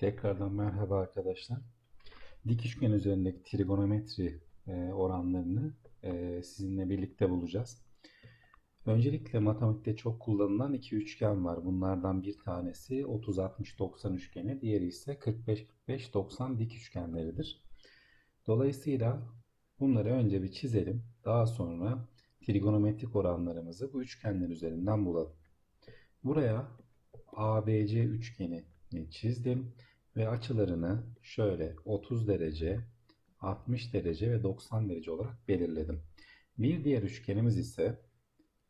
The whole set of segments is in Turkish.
Tekrardan merhaba arkadaşlar. Dik üçgen üzerindeki trigonometri e, oranlarını e, sizinle birlikte bulacağız. Öncelikle matematikte çok kullanılan iki üçgen var. Bunlardan bir tanesi 30-60-90 üçgeni, diğeri ise 45-45-90 dik üçgenleridir. Dolayısıyla bunları önce bir çizelim. Daha sonra trigonometrik oranlarımızı bu üçgenler üzerinden bulalım. Buraya ABC üçgeni çizdim ve açılarını şöyle 30 derece, 60 derece ve 90 derece olarak belirledim. Bir diğer üçgenimiz ise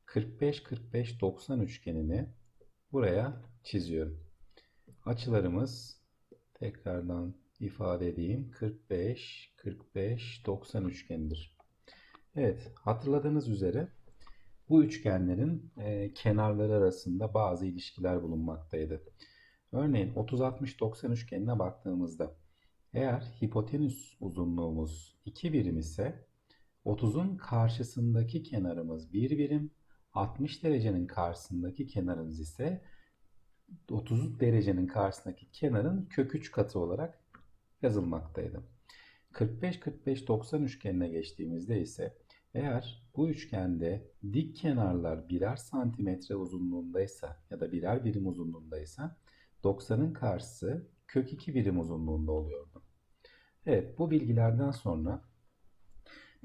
45-45-90 üçgenini buraya çiziyorum. Açılarımız tekrardan ifade edeyim 45-45-90 üçgenidir. Evet hatırladığınız üzere bu üçgenlerin e, kenarları arasında bazı ilişkiler bulunmaktaydı. Örneğin 30-60-90 üçgenine baktığımızda eğer hipotenüs uzunluğumuz 2 birim ise 30'un karşısındaki kenarımız 1 birim, 60 derecenin karşısındaki kenarımız ise 30 derecenin karşısındaki kenarın kök 3 katı olarak yazılmaktaydı. 45-45-90 üçgenine geçtiğimizde ise eğer bu üçgende dik kenarlar birer santimetre uzunluğundaysa ya da birer birim uzunluğundaysa 90'ın karşısı kök 2 birim uzunluğunda oluyordu. Evet bu bilgilerden sonra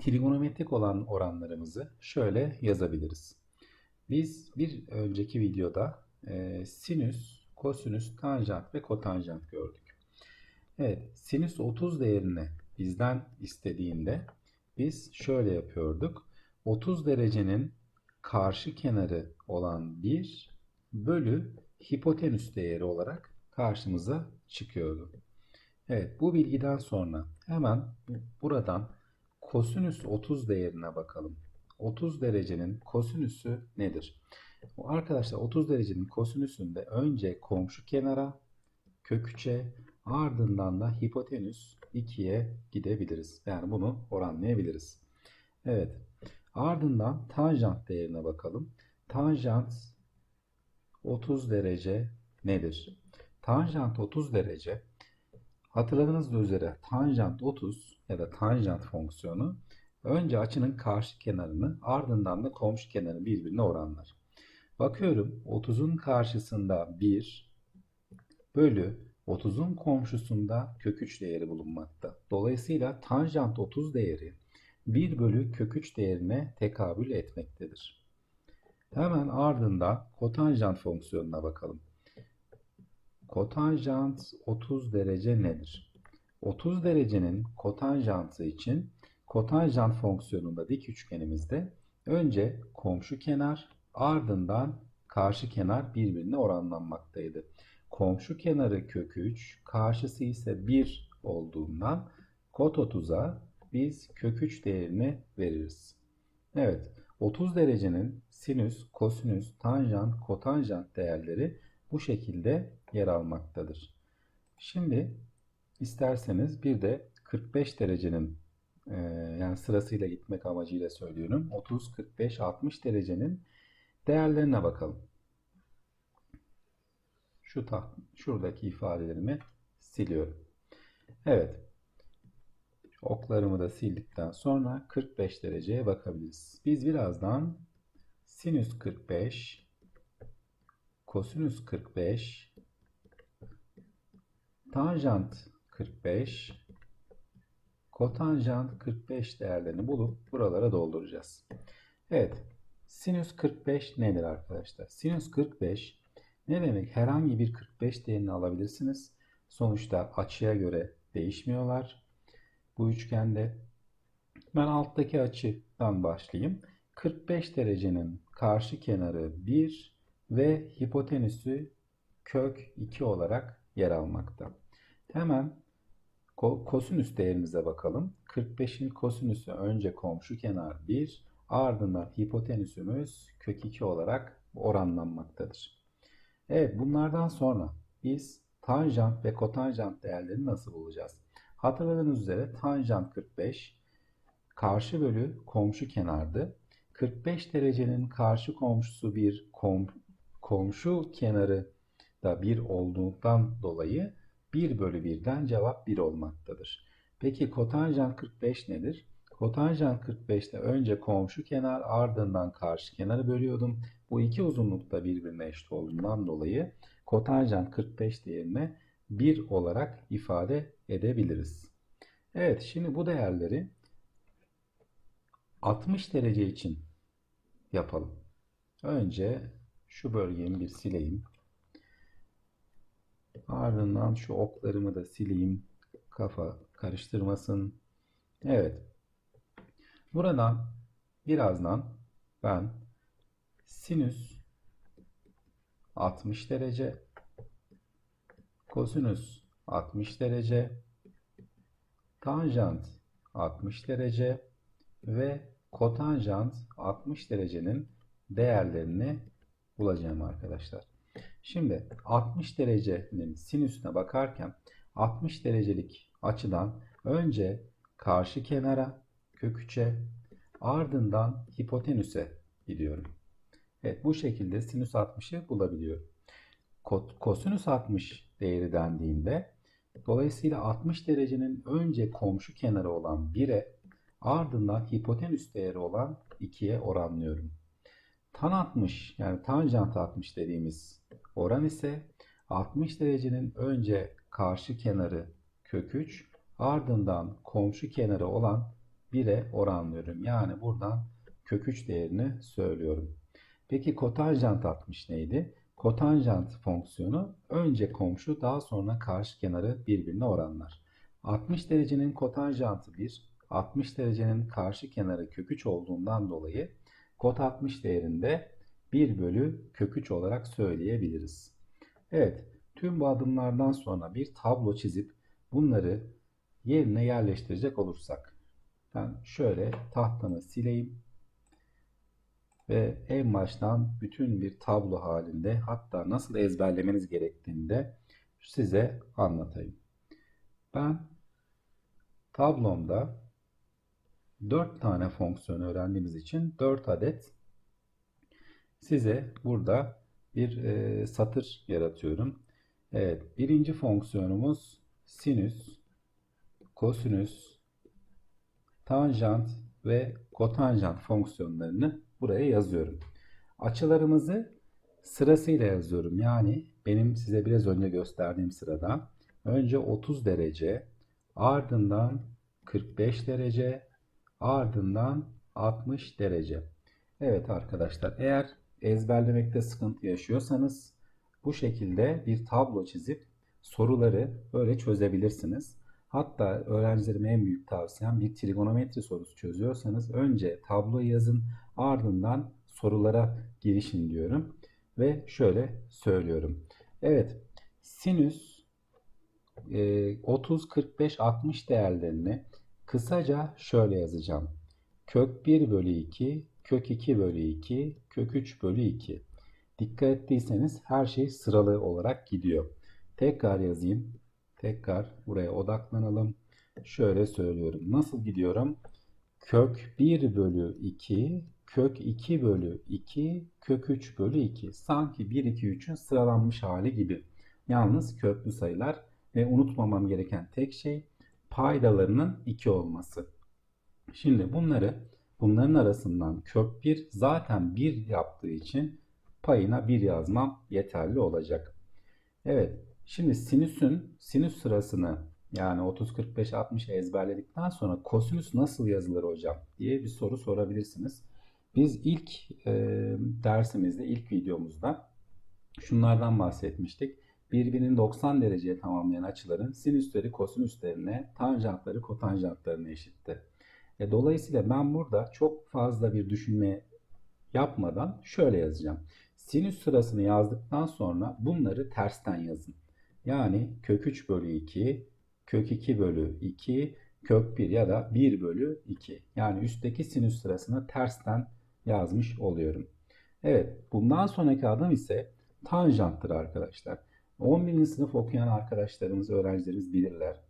trigonometrik olan oranlarımızı şöyle yazabiliriz. Biz bir önceki videoda e, sinüs, kosinüs, tanjant ve kotanjant gördük. Evet sinüs 30 değerini bizden istediğinde biz şöyle yapıyorduk. 30 derecenin karşı kenarı olan 1 bölü hipotenüs değeri olarak karşımıza çıkıyordu. Evet bu bilgiden sonra hemen buradan kosinüs 30 değerine bakalım. 30 derecenin kosinüsü nedir? Arkadaşlar 30 derecenin kosinüsünde önce komşu kenara kök 3'e ardından da hipotenüs 2'ye gidebiliriz. Yani bunu oranlayabiliriz. Evet. Ardından tanjant değerine bakalım. Tanjant 30 derece nedir? Tanjant 30 derece hatırladığınız üzere tanjant 30 ya da tanjant fonksiyonu önce açının karşı kenarını ardından da komşu kenarını birbirine oranlar. Bakıyorum 30'un karşısında 1 bölü 30'un komşusunda kök 3 değeri bulunmakta. Dolayısıyla tanjant 30 değeri 1 bölü kök 3 değerine tekabül etmektedir. Hemen ardından kotanjant fonksiyonuna bakalım. Kotanjant 30 derece nedir? 30 derecenin kotanjantı için kotanjant fonksiyonunda dik üçgenimizde önce komşu kenar ardından karşı kenar birbirine oranlanmaktaydı. Komşu kenarı kök 3, karşısı ise 1 olduğundan kot 30'a biz kök 3 değerini veririz. Evet, 30 derecenin sinüs, kosinüs, tanjant, kotanjant değerleri bu şekilde yer almaktadır. Şimdi isterseniz bir de 45 derecenin e, yani sırasıyla gitmek amacıyla söylüyorum. 30, 45, 60 derecenin değerlerine bakalım. Şu taht, şuradaki ifadelerimi siliyorum. Evet. Oklarımı da sildikten sonra 45 dereceye bakabiliriz. Biz birazdan sinüs 45, kosinüs 45, tanjant 45, kotanjant 45 değerlerini bulup buralara dolduracağız. Evet. Sinüs 45 nedir arkadaşlar? Sinüs 45 ne demek? Herhangi bir 45 değerini alabilirsiniz. Sonuçta açıya göre değişmiyorlar. Bu üçgende ben alttaki açıdan başlayayım. 45 derecenin karşı kenarı 1 ve hipotenüsü kök 2 olarak yer almakta. Hemen kosinüs değerimize bakalım. 45'in kosinüsü önce komşu kenar 1 ardından hipotenüsümüz kök 2 olarak oranlanmaktadır. Evet bunlardan sonra biz tanjant ve kotanjant değerlerini nasıl bulacağız? Hatırladığınız üzere tanjant 45 karşı bölü komşu kenardı. 45 derecenin karşı komşusu bir kom, komşu kenarı da bir olduğundan dolayı 1 bölü 1'den cevap 1 olmaktadır. Peki kotanjant 45 nedir? Kotanjant 45'te önce komşu kenar ardından karşı kenarı bölüyordum. Bu iki uzunluk da birbirine eşit olduğundan dolayı kotanjant 45 değerine 1 olarak ifade edebiliriz. Evet şimdi bu değerleri 60 derece için yapalım. Önce şu bölgemi bir sileyim. Ardından şu oklarımı da sileyim. Kafa karıştırmasın. Evet. Buradan birazdan ben sinüs 60 derece kosinüs 60 derece tanjant 60 derece ve kotanjant 60 derecenin değerlerini bulacağım arkadaşlar. Şimdi 60 derecenin sinüsüne bakarken 60 derecelik açıdan önce karşı kenara kök 3'e ardından hipotenüse gidiyorum. Evet bu şekilde sinüs 60'ı bulabiliyorum. Kosinüs 60 değeri dendiğinde dolayısıyla 60 derecenin önce komşu kenarı olan 1'e ardından hipotenüs değeri olan 2'ye oranlıyorum. Tan 60 yani tanjant 60 dediğimiz oran ise 60 derecenin önce karşı kenarı kök 3 ardından komşu kenarı olan 1'e oranlıyorum. Yani buradan kök 3 değerini söylüyorum. Peki kotanjant 60 neydi? Kotanjant fonksiyonu önce komşu daha sonra karşı kenarı birbirine oranlar. 60 derecenin kotanjantı 1, 60 derecenin karşı kenarı kök 3 olduğundan dolayı kot 60 değerinde 1 bölü kök 3 olarak söyleyebiliriz. Evet, tüm bu adımlardan sonra bir tablo çizip bunları yerine yerleştirecek olursak. Ben şöyle tahtamı sileyim ve en baştan bütün bir tablo halinde hatta nasıl ezberlemeniz gerektiğini de size anlatayım. Ben tablomda 4 tane fonksiyon öğrendiğimiz için 4 adet size burada bir e, satır yaratıyorum. Evet, birinci fonksiyonumuz sinüs, kosinüs, tanjant ve kotanjant fonksiyonlarını buraya yazıyorum. Açılarımızı sırasıyla yazıyorum. Yani benim size biraz önce gösterdiğim sırada önce 30 derece, ardından 45 derece, ardından 60 derece. Evet arkadaşlar eğer ezberlemekte sıkıntı yaşıyorsanız bu şekilde bir tablo çizip soruları böyle çözebilirsiniz. Hatta öğrencilerime en büyük tavsiyem bir trigonometri sorusu çözüyorsanız önce tabloyu yazın ardından sorulara girişin diyorum. Ve şöyle söylüyorum. Evet sinüs 30, 45, 60 değerlerini kısaca şöyle yazacağım. Kök 1 bölü 2, kök 2 bölü 2, kök 3 bölü 2. Dikkat ettiyseniz her şey sıralı olarak gidiyor. Tekrar yazayım. Tekrar buraya odaklanalım. Şöyle söylüyorum. Nasıl gidiyorum? Kök 1 bölü 2, kök 2 bölü 2, kök 3 bölü 2. Sanki 1, 2, 3'ün sıralanmış hali gibi. Yalnız köklü sayılar ve unutmamam gereken tek şey paydalarının 2 olması. Şimdi bunları bunların arasından kök 1 zaten 1 yaptığı için payına 1 yazmam yeterli olacak. Evet şimdi sinüsün sinüs sırasını yani 30, 45, 60 ezberledikten sonra kosinüs nasıl yazılır hocam diye bir soru sorabilirsiniz. Biz ilk e, dersimizde, ilk videomuzda şunlardan bahsetmiştik. Birbirini 90 dereceye tamamlayan açıların sinüsleri kosinüslerine, tanjantları kotanjantlarına eşitti. E, dolayısıyla ben burada çok fazla bir düşünme yapmadan şöyle yazacağım. Sinüs sırasını yazdıktan sonra bunları tersten yazın. Yani kök 3 bölü 2, kök 2 bölü 2, kök 1 ya da 1 bölü 2. Yani üstteki sinüs sırasını tersten yazmış oluyorum. Evet bundan sonraki adım ise tanjanttır arkadaşlar. 11. sınıf okuyan arkadaşlarımız, öğrencilerimiz bilirler.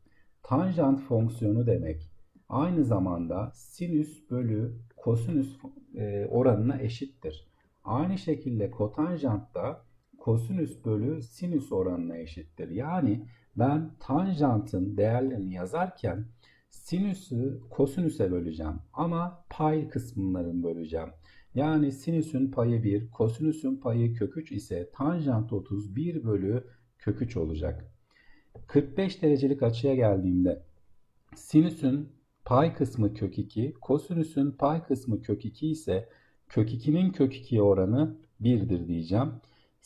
Tanjant fonksiyonu demek aynı zamanda sinüs bölü kosinüs e, oranına eşittir. Aynı şekilde kotanjant da kosinüs bölü sinüs oranına eşittir. Yani ben tanjantın değerlerini yazarken sinüsü kosinüse böleceğim ama pay kısımlarını böleceğim. Yani sinüsün payı 1, kosinüsün payı kök 3 ise tanjant 30 1 bölü kök 3 olacak. 45 derecelik açıya geldiğimde sinüsün pay kısmı kök 2, kosinüsün pay kısmı kök 2 ise kök 2'nin kök 2'ye oranı 1'dir diyeceğim.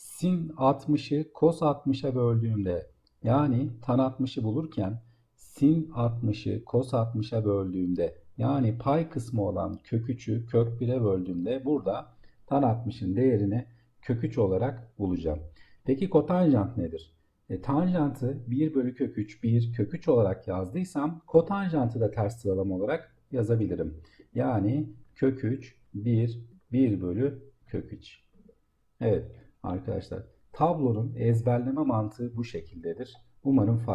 Sin 60'ı kos 60'a böldüğümde yani tan 60'ı bulurken sin 60'ı kos 60'a böldüğümde yani pay kısmı olan kök 3'ü kök 1'e böldüğümde burada tan 60'ın değerini kök 3 olarak bulacağım. Peki kotanjant nedir? E, tanjantı 1 bölü kök 3, 1 kök 3 olarak yazdıysam kotanjantı da ters sıralama olarak yazabilirim. Yani kök 3, 1, 1 bölü kök 3. Evet arkadaşlar tablonun ezberleme mantığı bu şekildedir. Umarım faydalı